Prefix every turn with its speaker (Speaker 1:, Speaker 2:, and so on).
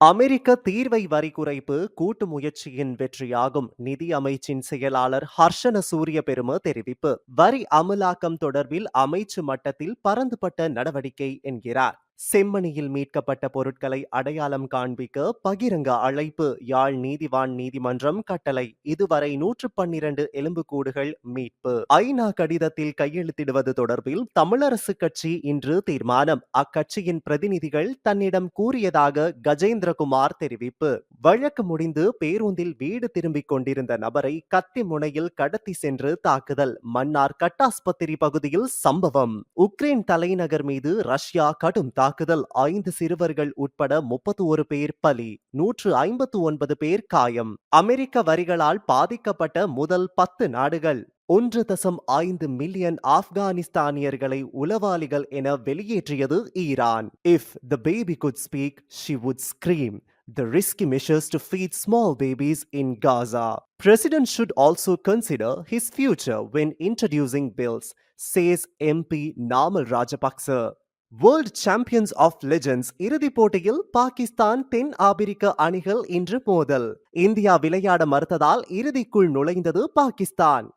Speaker 1: அமெரிக்க தீர்வை வரி குறைப்பு கூட்டு முயற்சியின் வெற்றியாகும் நிதி அமைச்சின் செயலாளர் ஹர்ஷன சூரிய பெரும தெரிவிப்பு. வரி அமலாக்கம் தொடர்பில் அமைச்சு மட்டத்தில் பரந்துபட்ட நடவடிக்கை என்கிறார். செம்மணியில் மீட்கப்பட்ட பொருட்களை அடையாளம் காண்பிக்க பகிரங்க அழைப்பு யாழ் நீதிவான் நீதிமன்றம் கட்டளை. இதுவரை நூற்று பன்னிரண்டு எலும்புக்கூடுகள் மீட்பு. ஐநா கடிதத்தில் கையெழுத்திடுவது தொடர்பில் தமிழரசு கட்சி இன்று தீர்மானம். அக்கட்சியின் பிரதிநிதிகள் தன்னிடம் கூறியதாக கஜேந்திரகுமார் தெரிவிப்பு. வழக்கு முடிந்து பேருந்தில் வீடு திரும்பிக் கொண்டிருந்த நபரை கத்தி முனையில் கடத்தி சென்று தாக்குதல். மன்னார் கட்டாஸ்பத்திரி பகுதியில் சம்பவம். உக்ரைன் தலைநகர் மீது ரஷ்யா கடும் தாக்குதல். தாக்குதல் ஐந்து சிறுவர்கள் உட்பட முப்பத்தி ஒரு பேர் பலி நூற்று ஐம்பத்து ஒன்பது பேர் காயம் அமெரிக்க வரிகளால் பாதிக்கப்பட்ட முதல் பத்து நாடுகள் ஒன்று தசம் ஐந்து மில்லியன் ஆப்கானிஸ்தானியர்களை உளவாளிகள் என வெளியேற்றியது Iran if the baby could speak she would scream the risky measures to feed small babies in Gaza. President should also consider his future when introducing bills, says MP Namal Rajapaksa. World champions of legends இறுதிப் போட்டியில் பாகிஸ்தான் தென் ஆப்பிரிக்க அணிகள் இன்று மோதல். India விளையாட மறுத்ததால் இறுதிக்குள் நுழைந்தது பாகிஸ்தான்.